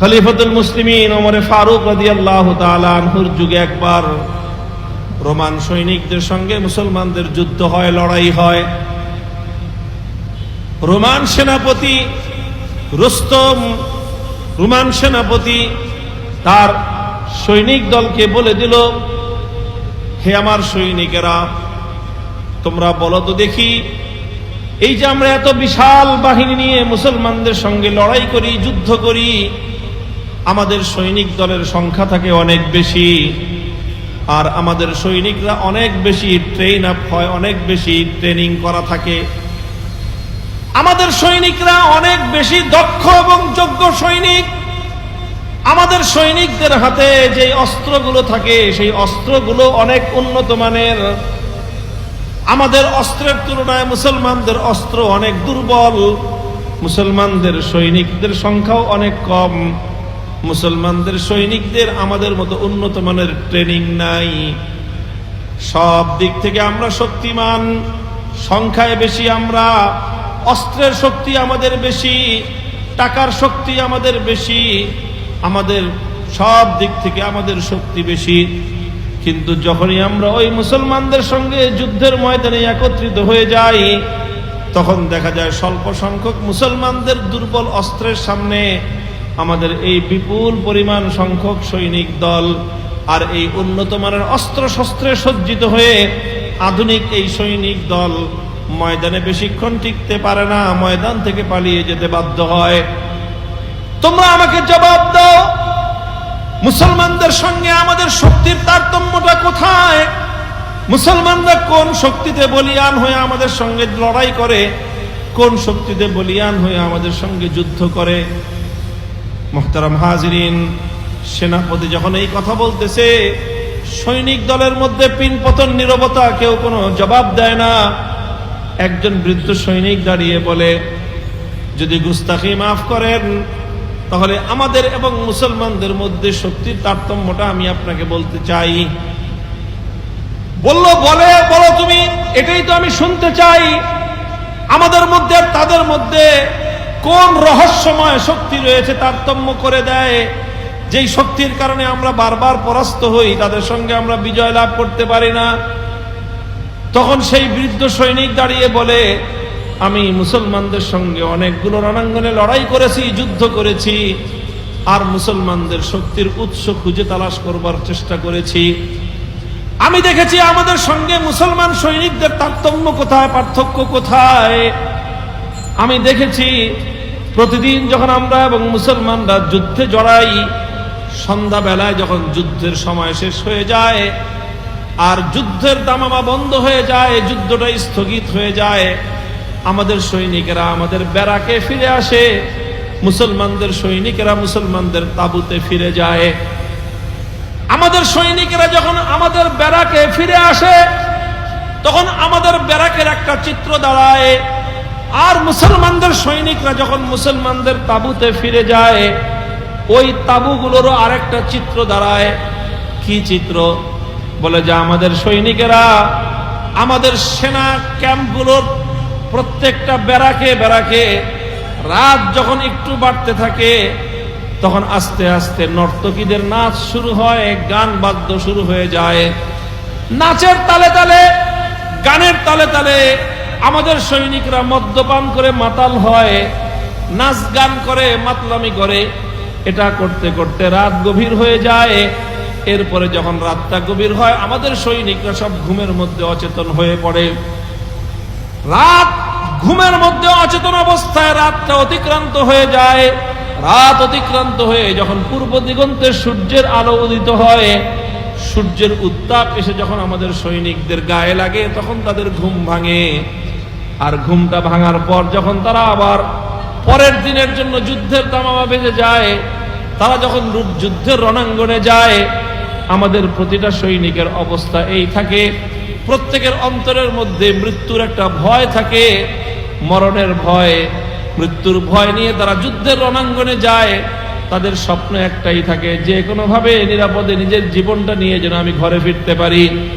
খলিফতুল মুসলিমিন ওমরে ফারুক রাদিয়াল্লাহু তাআলা আনহুর যুগে একবার রোমান সৈনিকদের সঙ্গে মুসলমানদের যুদ্ধ হয়, লড়াই হয়। রোমান সেনাপতি রুস্তম, রোমান সেনাপতি তার সৈনিক দলকে বলে দিল, হে আমার সৈনিকেরা, তোমরা বলো তো দেখি, এই যে আমরা এত বিশাল বাহিনী নিয়ে মুসলমানদের সঙ্গে লড়াই করি, যুদ্ধ করি আমাদের সৈনিক দলের সংখ্যা থাকে অনেক বেশি। আর আমাদের সৈনিকরা অনেক বেশি ট্রেন আপ হয়, অনেক বেশি ট্রেনিং করা থাকে। আমাদের সৈনিকরা অনেক বেশি দক্ষ এবং যোগ্য সৈনিক। আমাদের সৈনিকদের হাতে যে অস্ত্রগুলো থাকে, সেই অস্ত্রগুলো অনেক উন্নত মানের। আমাদের অস্ত্রের তুলনায় মুসলমানদের অস্ত্র অনেক দুর্বল। মুসলমানদের সৈনিকদের সংখ্যাও অনেক কম। মুসলমানদের সৈনিকদের আমাদের মতো উন্নত মানের ট্রেনিং নাই। সব দিক থেকে আমরা শক্তিমান, সংখ্যায় বেশি আমরা, অস্ত্রের শক্তি আমাদের বেশি, টাকার শক্তি আমাদের বেশি, আমাদের সব দিক থেকে আমাদের শক্তি বেশি। কিন্তু যখনই আমরা ওই মুসলমানদের সঙ্গে যুদ্ধের ময়দানে একত্রিত হয়ে যাই, তখন দেখা যায় স্বল্প সংখ্যক মুসলমানদের দুর্বল অস্ত্রের সামনে আমাদের এই বিপুল পরিমাণ সংখ্যক সৈনিক দল আর এই উন্নত মানের অস্ত্র শস্ত্রে সজ্জিত হয়ে আধুনিক এই সৈনিক দল ময়দানে বেশিক্ষণ টিকতে পারে না, ময়দান থেকে পালিয়ে যেতে বাধ্য হয়। তোমরা আমাকে জবাব দাও, মুসলমানদের সঙ্গে আমাদের শক্তির তারতম্যটা কোথায়? মুসলমানরা কোন শক্তিতে বলিয়ান হয়ে আমাদের সঙ্গে লড়াই করে? কোন শক্তিতে বলিয়ান হয়ে আমাদের সঙ্গে যুদ্ধ করে? মোহতারাম হাজরিন, সেনাপতি যখন এই কথা বলতেছে, সৈনিক দলের মধ্যে পিনপতন, নিরবতা কেউ কোনো জবাব দেয় না। একজন বৃদ্ধ সৈনিক দাঁড়িয়ে বলে, যদি গুস্তাখি মাফ করেন, তাহলে আমাদের এবং মুসলমানদের মধ্যে শক্তির তারতম্যটা আমি আপনাকে বলতে চাই। বলল, বলে, বলো তুমি, এটাই তো আমি শুনতে চাই। আমাদের মধ্যে তাদের মধ্যে কোন রহস্যময় শক্তি রয়েছে তারতম্য করে দেয়? যেই শক্তির কারণে আমরা বারবার পরাস্ত হই, তাদের সঙ্গে আমরা বিজয় লাভ করতে পারি না। তখন সেই বৃদ্ধ সৈনিক দাঁড়িয়ে বলে, আমি মুসলমানদের সঙ্গে অনেকগুলো রণাঙ্গনে লড়াই করেছি, যুদ্ধ করেছি, আর মুসলমানদের শক্তির উৎস খুঁজে তালাশ করবার চেষ্টা করেছি। আমি দেখেছি আমাদের সঙ্গে মুসলমান সৈনিকদের তারতম্য কোথায়, পার্থক্য কোথায়? আমি দেখেছি প্রতিদিন যখন আমরা এবং মুসলমানরা যুদ্ধে জড়াই, সন্ধ্যাবেলায় যখন যুদ্ধের সময় শেষ হয়ে যায় আর যুদ্ধের দামামা বন্ধ হয়ে যায়, যুদ্ধটা স্থগিত হয়ে যায়, আমাদের সৈনিকেরা আমাদের ব্যারাকে ফিরে আসে, মুসলমানদের সৈনিকেরা মুসলমানদের তাবুতে ফিরে যায়। আমাদের সৈনিকেরা যখন আমাদের ব্যারাকে ফিরে আসে, তখন আমাদের ব্যারাকের একটা চিত্র দাঁড়ায়। আর মুসলমানদের সৈনিকরা যখন মুসলমানদের তাবুতে ফিরে যায়, ওই তাবুগুলোরও আরেকটা চিত্র দাঁড়ায়। কি চিত্র? বলে যে আমাদের সৈনিকেরা আমাদের সেনা ক্যাম্পগুলোর প্রত্যেকটা ব্যারাকে ব্যারাকে রাত যখন একটু বাড়তে থাকে, তখন আস্তে আস্তে নর্তকীদের নাচ শুরু হয়, গান বাদ্য শুরু হয়ে যায়। নাচের তালে তালে, গানের তালে তালে আমাদের সৈনিকরা মদ্যপান করে মাতাল হয়, নাচ গান করে, মাতলামি করে, এটা করতে করতে রাত গভীর হয়ে যায়। এরপরে যখন রাতটা গভীর হয়, আমাদের সৈনিকরা সব ঘুমের মধ্যে অচেতন হয়ে পড়ে। রাত ঘুমের মধ্যে অচেতন অবস্থায় রাতটা অতিক্রান্ত হয়ে যায়। রাত অতিক্রান্ত হয়ে যখন পূর্ব দিগন্তে সূর্যের আলো উদিত হয়, সূর্যের উত্তাপ এসে যখন আমাদের সৈনিকদের গায়ে লাগে, তখন তাদের ঘুম ভাঙে। আর ঘুমটা ভাঙার পর যখন তারা আবার পরের দিনের জন্য যুদ্ধের দামামা বেজে যায়, তারা যখন যুদ্ধের রণাঙ্গনে যায়, আমাদের প্রতিটা সৈনিকের অবস্থা এই থাকে। প্রত্যেকের অন্তরের মধ্যে মৃত্যুর একটা ভয় থাকে। মরণের ভয়, মৃত্যুর ভয় নিয়ে তারা যুদ্ধের রণাঙ্গনে যায়। তাদের স্বপ্ন একটাই থাকে, যে কোনোভাবে নিরাপদে নিজের জীবনটা নিয়ে যেন আমি ঘরে ফিরতে পারি।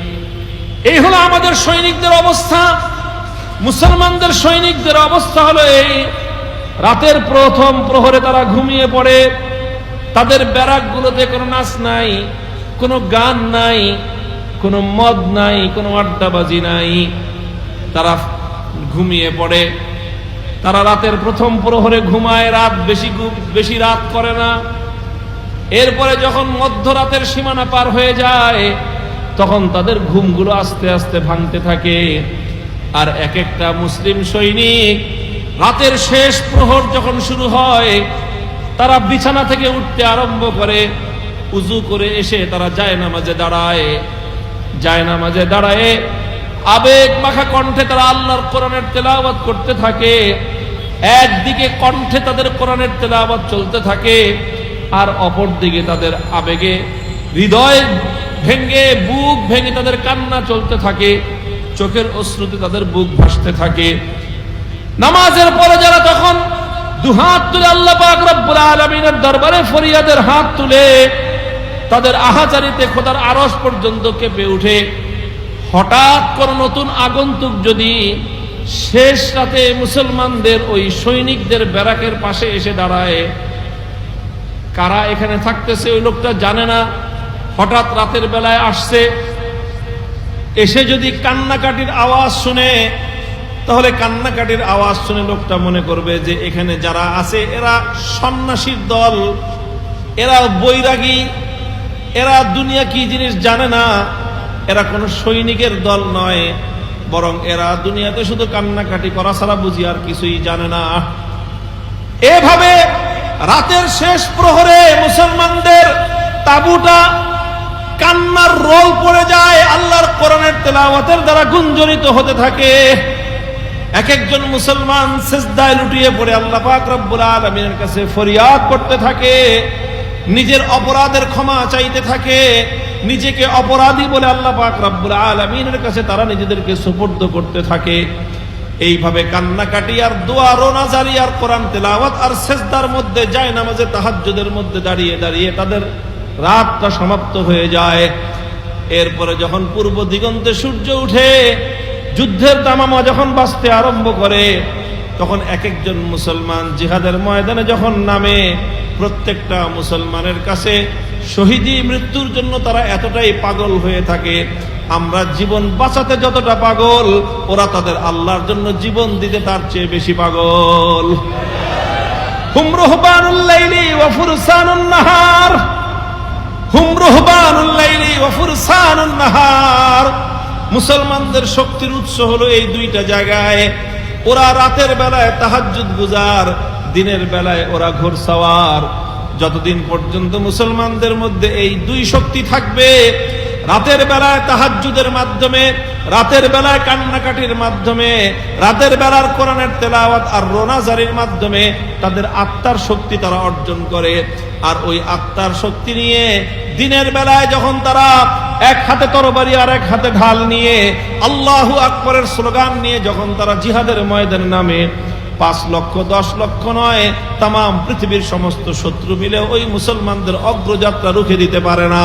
এই হলো আমাদের সৈনিকদের অবস্থা। মুসলমানদের সৈনিকদের অবস্থা হলো এই। রাতের প্রথম প্রহরে তারা ঘুমিয়ে পড়ে। তাদের ব্যারাকগুলোতে কোনো নাচ নাই, কোনো গান নাই, কোনো মদ নাই, কোনো আড্ডাবাজি নাই। তারা ঘুমিয়ে পড়ে। তারা রাতের প্রথম প্রহরে ঘুমায়, রাত বেশি বেশি রাত করে না। এরপরে যখন মধ্যরাতের সীমানা পার হয়ে যায়, তখন তাদের ঘুমগুলো আস্তে আস্তে ভাঙতে থাকে। আর এক একটা মুসলিম সৈনিক রাতের শেষ প্রহর যখন শুরু হয়, তারা বিছানা থেকে উঠতে আরম্ভ করে, উজু করে এসে তারা যায় নামাজে দাঁড়ায়। যায় নামাজে দাঁড়ায়, আবেগ মাখা কণ্ঠে তারা আল্লাহর কোরআনের তেলাওয়াত করতে থাকে, একদিকে কণ্ঠে তাদের কোরআনের তেলাওয়াত চলতে থাকে, আর অপর দিকে তাদের আবেগে, হৃদয় ভেঙ্গে, বুক ভেঙে তাদের কান্না চলতে থাকে। চোখের অশ্রুতে তাদের বুক ভাসতে থাকে। নামাজের পরে যারা তখন দুহাত তুলে আল্লাহ পাক রব্বুল আলামিনের দরবারে ফরিয়াদের হাত তুলে, তাদের আহাচারিতে খোদার আরস পর্যন্ত কেঁপে উঠে হঠাৎ কোন নতুন আগন্তুক যদি শেষ রাতে মুসলমানদের ওই সৈনিকদের ব্যারাকের পাশে এসে দাঁড়ায়, কারা এখানে থাকতেছে ওই লোকটা জানে না। হঠাৎ রাতের বেলায় আসছে এসে যদি কান্নাকাটির আওয়াজ শুনে, তাহলে কান্নাকাটির আওয়াজ শুনে লোকটা মনে করবে যে এখানে যারা আছে, এরা সন্ন্যাসীর দল, এরা বৈরাগী, এরা দুনিয়া কি জিনিস জানে না, এরা কোনো সৈনিকের দল নয়, বরং এরা দুনিয়াতে শুধু কান্নাকাটি করা ছাড়া বুঝি আর কিছুই জানে না। এভাবে রাতের শেষ প্রহরে মুসলমানদের তাবুটা কান্নার রোল পড়ে যায়, আল্লাহর কোরআনের তেলাওয়াতের দ্বারা গুঞ্জরিত হতে থাকে। এক একজন মুসলমান সেজদায় লুটিয়ে পড়ে আল্লাহ পাক রব্বুল আলামিনের কাছে ফরিয়াদ করতে থাকে, নিজের অপরাধের ক্ষমা চাইতে থাকে, নিজেকে অপরাধী বলে আল্লাহ পাক রব্বুল আলামিনের কাছে তারা নিজেদেরকে সুপর্দ করতে থাকে। এইভাবে কান্নাকাটি আর দোয়া রোনাজারি আর কোরআন তেলাওয়াত আর সেজদার মধ্যে যায় নামাজে তাহাজ্জুদের মধ্যে দাঁড়িয়ে দাঁড়িয়ে তাদের রাতটা সমাপ্ত হয়ে যায়। এরপরে যখন পূর্ব দিগন্তে সূর্য উঠে, যুদ্ধের তামামা যখন বাঁচতে আরম্ভ করে, তখন এক একজন মুসলমান জিহাদের ময়দানে যখন নামে, প্রত্যেকটা মুসলমানের কাছে শহীদি মৃত্যুর জন্য তারা এতটাই পাগল হয়ে থাকে, আমরা জীবন বাঁচাতে যতটা পাগল, ওরা তাদের আল্লাহর জন্য জীবন দিতে তার চেয়ে বেশি পাগল। হুম ওয়া ফুরসানুন নাহার হুম রহবানুল লাইলি ওয়া ফুরসানুন নাহার মুসলমানদের শক্তির উৎস হলো এই দুইটা জায়গায়। ওরা রাতের বেলায় তাহাজ্জুদ গুজার, দিনের বেলায় ওরা ঘোর ঘোরসাওয়ার যতদিন পর্যন্ত মুসলমানদের মধ্যে এই দুই শক্তি থাকবে, রাতের বেলায় তাহাজুদের মাধ্যমে রাতের বেলায় কান্নাকাটির মাধ্যমে, রাতের বেলার কোরআনের তেলাওয়াত আর রোনাজারির মাধ্যমে তাদের আত্মার শক্তি তারা অর্জন করে। আর ওই আত্মার শক্তি নিয়ে দিনের বেলায় যখন তারা এক হাতে তরবারি আর এক হাতে ঢাল নিয়ে আল্লাহু আকবরের স্লোগান নিয়ে যখন তারা জিহাদের ময়দান নামে, পাঁচ লক্ষ, দশ লক্ষ নয় তাম পৃথিবীর সমস্ত শত্রু মিলে ওই মুসলমানদের অগ্রযাত্রা রুখে দিতে পারে না।